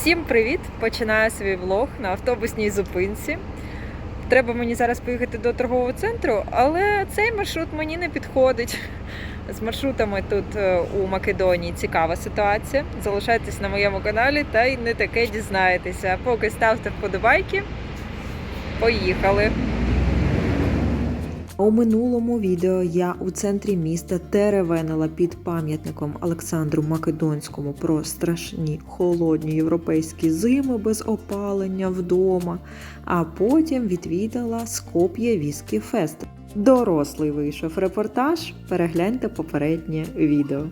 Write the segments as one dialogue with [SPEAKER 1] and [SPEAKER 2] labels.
[SPEAKER 1] Всім привіт! Починаю свій влог на автобусній зупинці. Треба мені зараз поїхати до торгового центру, але цей маршрут мені не підходить. З маршрутами тут е, у Македонії цікава ситуація. Залишайтесь на моєму каналі та й не таке дізнаєтеся. Поки ставте вподобайки. Поїхали!
[SPEAKER 2] У минулому відео я у центрі міста теревенила під пам'ятником Олександру Македонському про страшні холодні європейські зими без опалення вдома, а потім відвідала Скоп'є Віскі Фест. Дорослий вийшов репортаж. Перегляньте попереднє відео.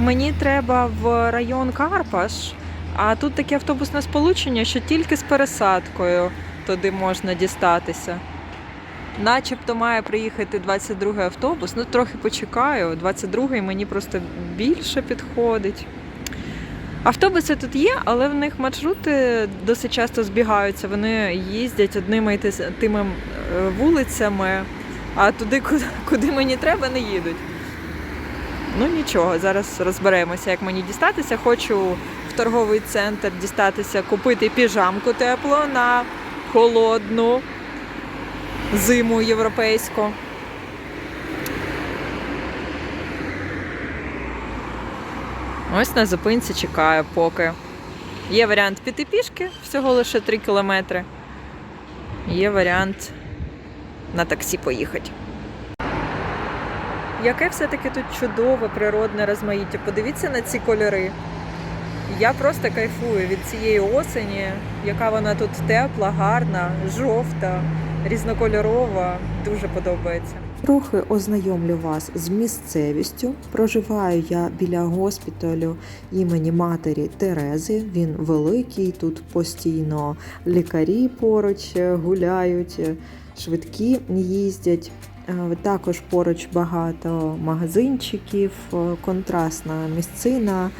[SPEAKER 1] Мені треба в район Карпаш, а тут таке автобусне сполучення, що тільки з пересадкою туди можна дістатися. Начебто має приїхати 22-й автобус, ну трохи почекаю. 22-й мені просто більше підходить. Автобуси тут є, але в них маршрути досить часто збігаються. Вони їздять одними тими е, вулицями, а туди, куди, мені треба, не їдуть. Ну нічого, зараз розберемося, як мені дістатися. Хочу в торговий центр дістатися, купити піжамку теплу на холодну зиму європейську. Ось на зупинці чекаю поки. Є варіант піти пішки, всього лише 3 кілометри. Є варіант на таксі поїхати. Яке все-таки тут чудове природне розмаїття. Подивіться на ці кольори. Я просто кайфую від цієї осені, яка вона тут тепла, гарна, жовта, різнокольорова. Дуже подобається.
[SPEAKER 2] Трохи ознайомлю вас з місцевістю. Проживаю я біля госпіталю імені матері Терези. Він великий, тут постійно лікарі поруч е, гуляють, е, швидкі їздять. Е, Також поруч багато магазинчиків, контрастна місцина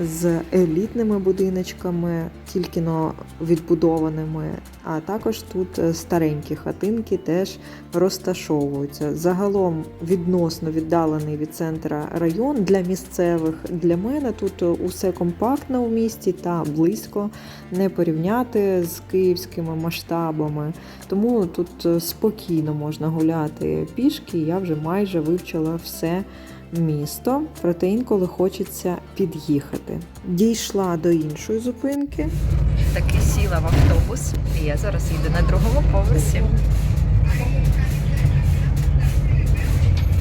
[SPEAKER 2] з елітними будиночками, тільки но відбудованими. А також тут е, старенькі хатинки теж розташовуються. Загалом відносно віддалений від центра район для місцевих. Для мене тут усе компактно у місті та близько не порівняти з київськими масштабами. Тому тут е, спокійно можна гуляти пішки. Я вже майже вивчила все місто, проте інколи хочеться під'їхати. Дійшла до іншої зупинки.
[SPEAKER 1] Таки сіла в автобус, і я зараз їду на другому поверсі.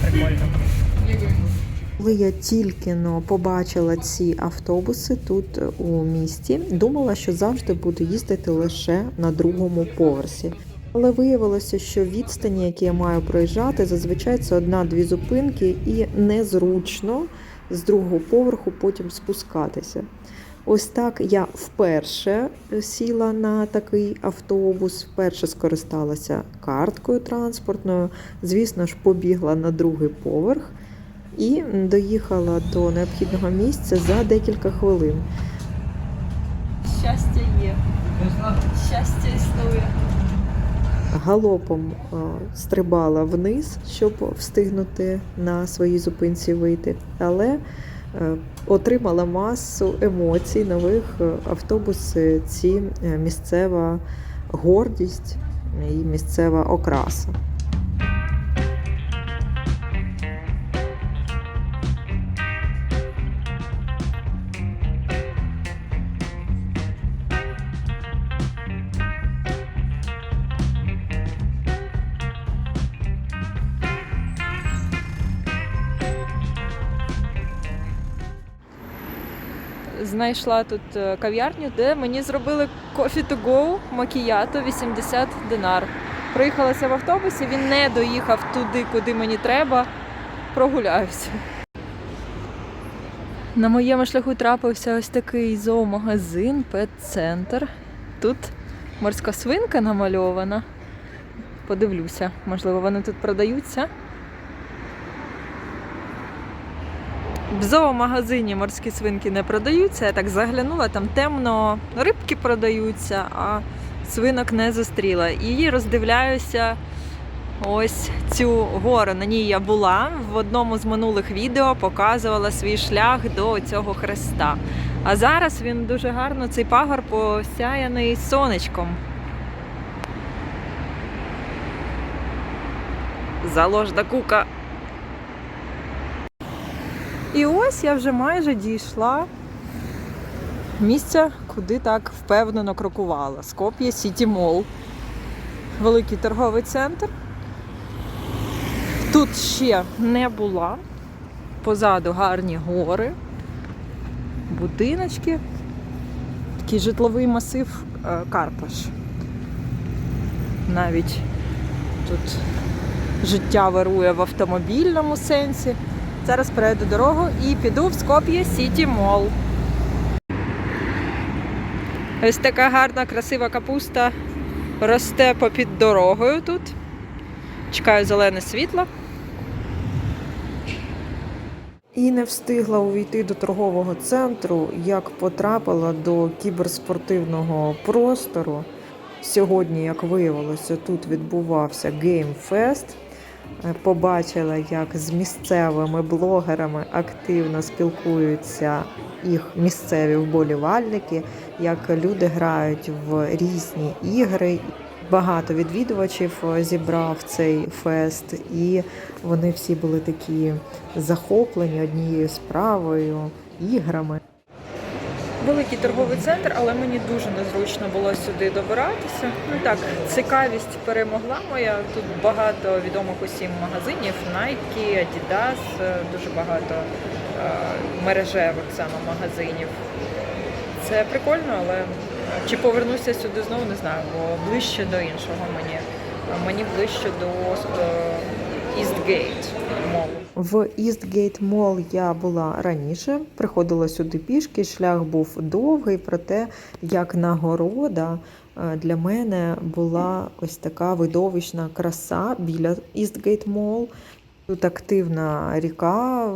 [SPEAKER 1] Прикольно.
[SPEAKER 2] Коли я тільки но побачила ці автобуси тут е, у місті, думала, що завжди буду їздити лише на другому поверсі. Але виявилося, що відстані, які я маю проїжджати, зазвичай це одна-дві зупинки, і незручно з другого поверху потім спускатися. Ось так я вперше сіла на такий автобус, вперше скористалася карткою транспортною. Звісно ж, побігла на другий поверх і доїхала до необхідного місця за декілька хвилин.
[SPEAKER 1] Щастя є. Щастя.
[SPEAKER 2] Галопом е, стрибала вниз, щоб встигнути на своїй зупинці вийти, але е, отримала масу емоцій нових е, автобуси, ці місцева гордість і місцева окраса.
[SPEAKER 1] Знайшла тут е, кав'ярню, де мені зробили coffee to go макіято 80 динар. Проїхалася в автобусі, він не доїхав туди, куди мені треба. Прогуляюся. На моєму шляху трапився ось такий зоомагазин, пет-центр. Тут морська свинка намальована. Подивлюся, можливо, вони тут продаються. В зоомагазині морські свинки не продаються. Я так заглянула, там темно, рибки продаються, а свинок не зустріла. І роздивляюся ось цю гору. На ній я була в одному з минулих відео, показувала свій шлях до цього хреста. А зараз він дуже гарно, цей пагор посяяний сонечком. Заложна кука. І ось я вже майже дійшла місця, куди так впевнено крокувала. Скоп'є Сіті Мол. Великий торговий центр. Тут ще не була. Позаду гарні гори, будиночки, такий житловий масив е, Карпаш. Навіть тут життя вирує в автомобільному сенсі. Зараз перейду дорогу і піду в Скоп'є Сіті Мол. Ось така гарна, красива капуста росте попід дорогою тут. Чекаю зелене світло.
[SPEAKER 2] І не встигла увійти до торгового центру, як потрапила до кіберспортивного простору. Сьогодні, як виявилося, тут відбувався геймфест. Е, Побачила, як з місцевими блогерами активно спілкуються їх місцеві вболівальники, як люди грають в різні ігри. Багато відвідувачів е, зібрав цей фест, і вони всі були такі захоплені однією справою, іграми.
[SPEAKER 1] Великий торговий центр, але мені дуже незручно було сюди добиратися. Ну так, цікавість перемогла моя. Тут багато відомих усім магазинів, Nike, Adidas, е, дуже багато е, мережевих саме магазинів. Це прикольно, але чи повернуся сюди знову, не знаю, бо ближче до іншого мені. Мені ближче до е, Eastgate.
[SPEAKER 2] В Eastgate Mall я була раніше, приходила сюди пішки. Шлях був довгий, проте як нагорода е, для мене була ось така видовищна краса біля Eastgate Mall. Тут активна ріка,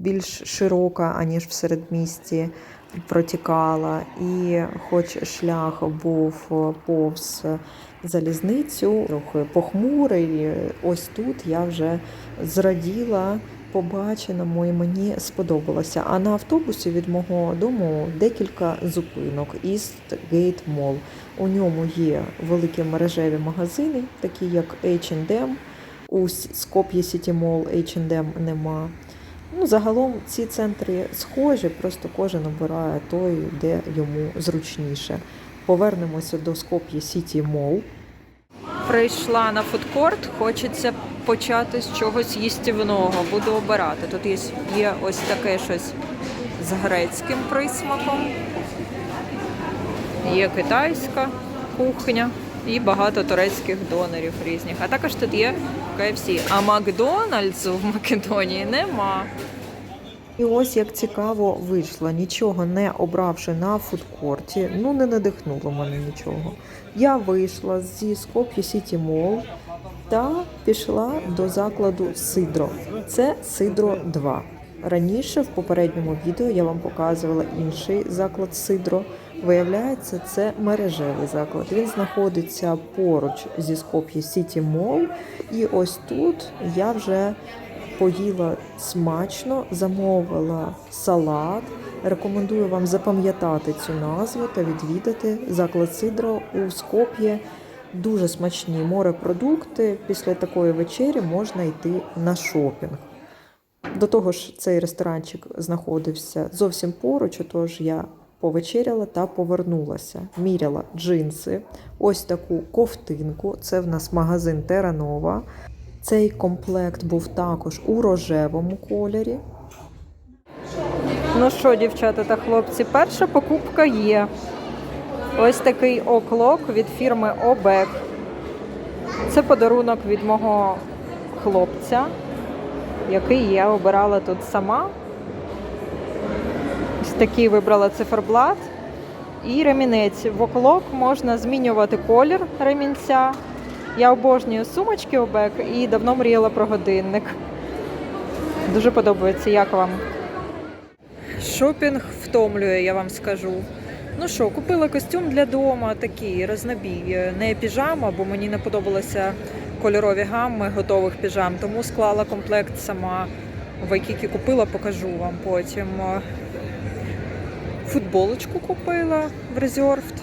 [SPEAKER 2] більш широка, аніж в середмісті протікала. І хоч шлях був повз залізницю, трохи похмурий, ось тут я вже зраділа побаченому і мені сподобалося. А на автобусі від мого дому декілька зупинок Eastgate Mall. У ньому є великі мережеві магазини, такі як H&M, у Скоп'є Сіті Мол H&M нема. Ну, загалом ці центри схожі, просто кожен обирає той, де йому зручніше. Повернемося до Скоп'є Сіті Мол.
[SPEAKER 1] Прийшла на фудкорт, хочеться почати з чогось їстівного. Буду обирати. Тут є, є ось таке щось з грецьким присмаком, є китайська кухня і багато турецьких донорів різних. А також тут є KFC. А Макдональдсу в Македонії нема.
[SPEAKER 2] І ось як цікаво вийшло, нічого не обравши на фудкорті, ну не надихнуло мене нічого. Я вийшла зі Скоп'є Сіті Мол та пішла до закладу Сидро. Це Сидро 2. Раніше в попередньому відео я вам показувала інший заклад Сидро. Виявляється, це мережевий заклад. Він знаходиться поруч зі Скоп'є Сіті Мол. І ось тут я вже поїла смачно, замовила салат. Рекомендую вам запам'ятати цю назву та відвідати заклад Сидро у Скоп'є. Дуже смачні морепродукти. Після такої вечері можна йти на шопінг. До того ж, цей ресторанчик знаходився зовсім поруч, тож я повечеряла та повернулася. Міряла джинси, ось таку ковтинку. Це в нас магазин Теранова. Цей комплект був також у рожевому кольорі.
[SPEAKER 1] Ну що, дівчата та хлопці, перша покупка є. Ось такий оклок від фірми Обек. Це подарунок від мого хлопця, який я обирала тут сама. Ось такий вибрала циферблат. І ремінець. В оклок можна змінювати колір ремінця. Я обожнюю сумочки Обек і давно мріяла про годинник. Дуже подобається, як вам? Шопінг втомлює, я вам скажу. Ну що, купила костюм для дома, такий рознобій. Не піжама, бо мені не подобалася кольорові гамми готових піжам, тому склала комплект сама. В купила, покажу вам потім. Футболочку купила в Резервд.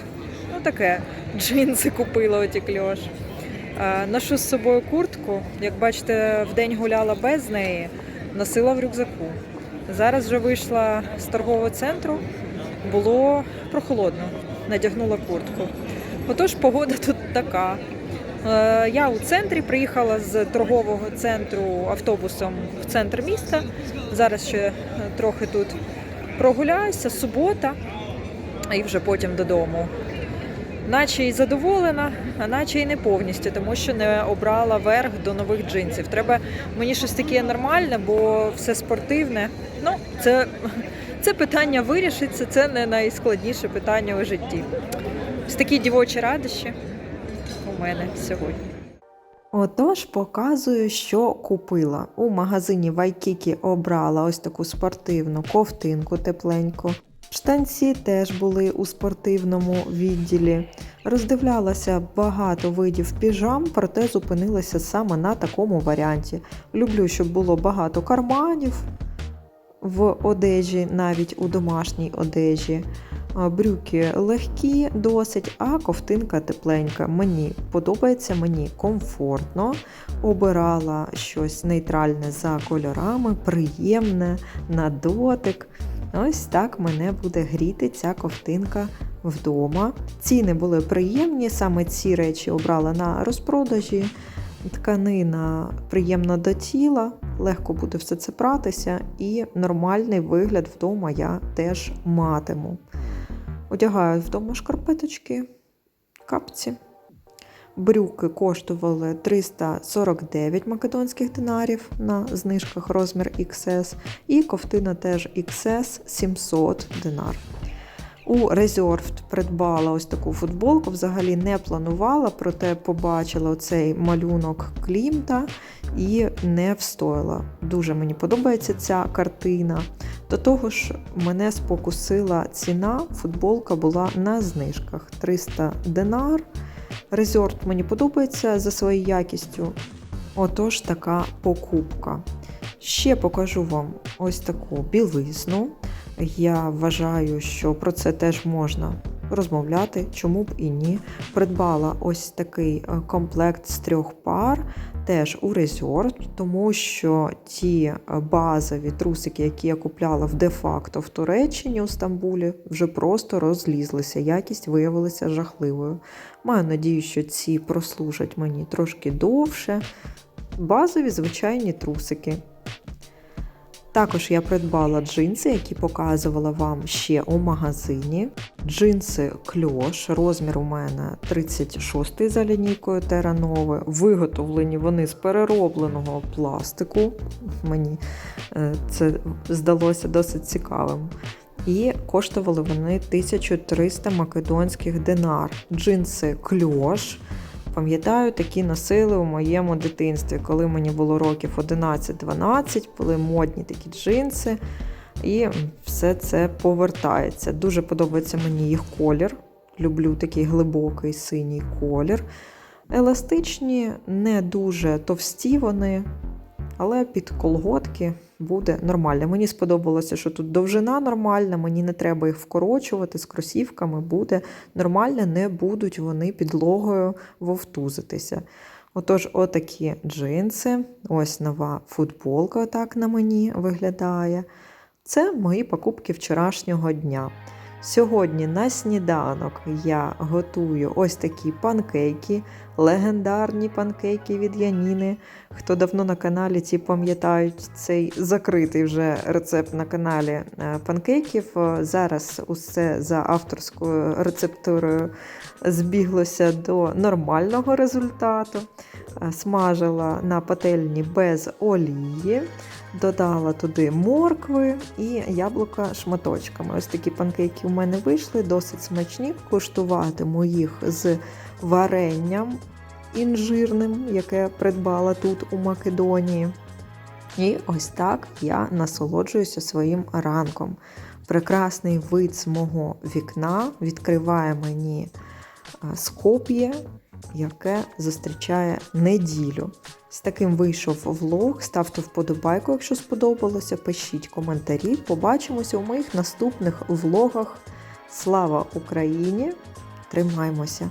[SPEAKER 1] Ну таке, джинси купила оті кльош. Е, Ношу з собою куртку. Як бачите, вдень гуляла без неї, носила в рюкзаку. Зараз вже вийшла з торгового центру, було прохолодно, надягнула куртку. Отож, погода тут така. Е, Я у центрі приїхала з торгового центру автобусом в центр міста. Зараз ще е, трохи тут прогуляюся, субота, і вже потім додому. Наче й задоволена, а наче й не повністю, тому що не обрала верх до нових джинсів. Треба мені щось таке нормальне, бо все спортивне. Ну, це, це питання вирішиться, це не найскладніше питання у житті. Ось такі дівочі радощі у мене сьогодні.
[SPEAKER 2] Отож, показую, що купила. У магазині Вайкікі обрала ось таку спортивну ковтинку тепленьку. Штанці теж були у спортивному відділі. Роздивлялася багато видів піжам, проте зупинилася саме на такому варіанті. Люблю, щоб було багато карманів в одежі, навіть у домашній одежі. Брюки легкі досить, а ковтинка тепленька. Мені подобається, мені комфортно. Обирала щось нейтральне за кольорами, приємне на дотик. Ось так мене буде гріти ця ковтинка вдома. Ціни були приємні, саме ці речі обрала на розпродажі. Тканина приємна до тіла, легко буде все це пратися, і нормальний вигляд вдома я теж матиму. Одягаю вдома шкарпеточки, капці. Брюки коштували 349 македонських динарів на знижках розмір XS, і ковтина теж XS 700 динар. У Reserved придбала ось таку футболку, взагалі не планувала, проте побачила цей малюнок Клімта і не встояла. Дуже мені подобається ця картина. До того ж, мене спокусила ціна, футболка була на знижках 300 динар. Резорт мені подобається за своєю якістю. Отож, така покупка. Ще покажу вам ось таку білизну. Я вважаю, що про це теж можна розмовляти, чому б і ні. Придбала ось такий е, комплект з трьох пар, теж у Resort, тому що ті е, базові трусики, які я купляла в де-факто в Туреччині у Стамбулі, вже просто розлізлися. Якість виявилася жахливою. Маю надію, що ці прослужать мені трошки довше. Базові звичайні трусики. Також я придбала джинси, які показувала вам ще у магазині. Джинси кльош, розмір у мене 36 за лінійкою Nova. Виготовлені вони з переробленого пластику. Мені е, це здалося досить цікавим. І коштували вони 1300 македонських динар. Джинси кльош. Пам'ятаю, такі носили у моєму дитинстві, коли мені було років 11-12, були модні такі джинси, і все це повертається. Дуже подобається мені їх колір. Люблю такий глибокий синій колір. Еластичні, не дуже товсті вони, але під колготки буде нормально. Мені сподобалося, що тут довжина нормальна, мені не треба їх вкорочувати з кросівками, буде нормально, не будуть вони підлогою вовтузитися. Отож, отакі джинси, ось нова футболка, так на мені виглядає. Це мої покупки вчорашнього дня. Сьогодні на сніданок я готую ось такі панкейки, легендарні панкейки від Яніни. Хто давно на каналі, ті пам'ятають цей закритий вже рецепт на каналі е, панкейків. Е, Зараз усе за авторською рецептурою збіглося до нормального результату. Е, Смажила на пательні без олії. Додала туди моркви і яблука шматочками. Ось такі панкейки у мене вийшли, досить смачні. Куштуватиму їх з варенням інжирним, яке придбала тут у Македонії. І ось так я насолоджуюся своїм ранком. Прекрасний вид з мого вікна відкриває мені Скоп'є, яке зустрічає неділю. З таким вийшов влог. Ставте вподобайку, якщо сподобалося. Пишіть коментарі. Побачимося у моїх наступних влогах. Слава Україні! Тримаймося!